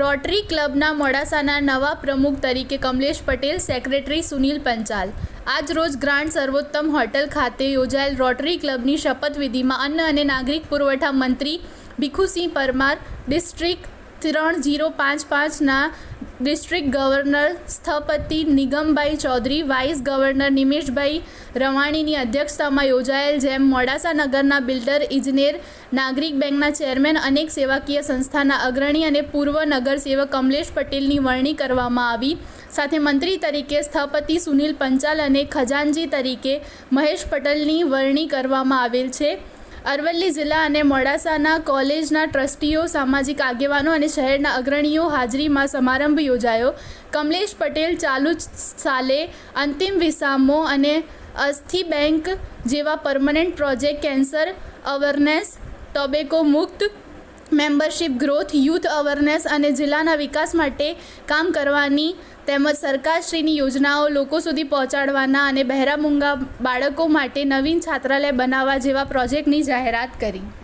Rotary ક્લબના મોડાસાના નવા પ્રમુખ તરીકે કમલેશ પટેલ, સેક્રેટરી સુનિલ પંચાલ. આજ રોજ ગ્રાન્ડ સર્વોત્તમ હોટલ ખાતે યોજાયેલ રોટરી ક્લબની શપથવિધિમાં અન્ન અને નાગરિક પુરવઠા મંત્રી ભીખુસિંહ પરમાર, ડિસ્ટ્રિક્ટ ત્રણ જીરો પાંચ પાંચના ડિસ્ટ્રિક્ટ ગવર્નર સ્થપતિ નિગમભાઈ ચૌધરી, વાઇસ ગવર્નર નિમેશભાઈ રવાણીની અધ્યક્ષતામાં યોજાયેલ જેમ મોડાસા નગરના બિલ્ડર, ઇજનેર, નાગરિક બેંકના ચેરમેન અનેક સેવાકીય સંસ્થાના અગ્રણી અને પૂર્વ નગરસેવક કમલેશ પટેલની વરણી કરવામાં આવી. સાથે મંત્રી તરીકે સ્થપતિ સુનિલ પંચાલ અને ખજાનજી તરીકે મહેશ પટેલની વરણી કરવામાં આવેલ છે. અરવલ્લી જિલ્લા અને મોડાસાના કોલેજના ટ્રસ્ટીઓ, સામાજિક આગેવાનો અને શહેરના અગ્રણીઓ હાજરીમાં સમારંભ યોજાયો. કમલેશ પટેલ ચાલુ સાલે અંતિમ વિસામો અને અસ્થિ બેંક જેવા permanent project cancer awareness tobacco મુક્ત મેમ્બરશિપ, ગ્રોથ, યુથ અવેરનેસ અને જિલ્લાના વિકાસ માટે કામ કરવાની તેમજ સરકારશ્રીની યોજનાઓ લોકો સુધી પહોંચાડવાના અને બહેરા મૂંગા બાળકો માટે નવીન છાત્રાલય બનાવવા જેવા પ્રોજેક્ટની જાહેરાત કરી.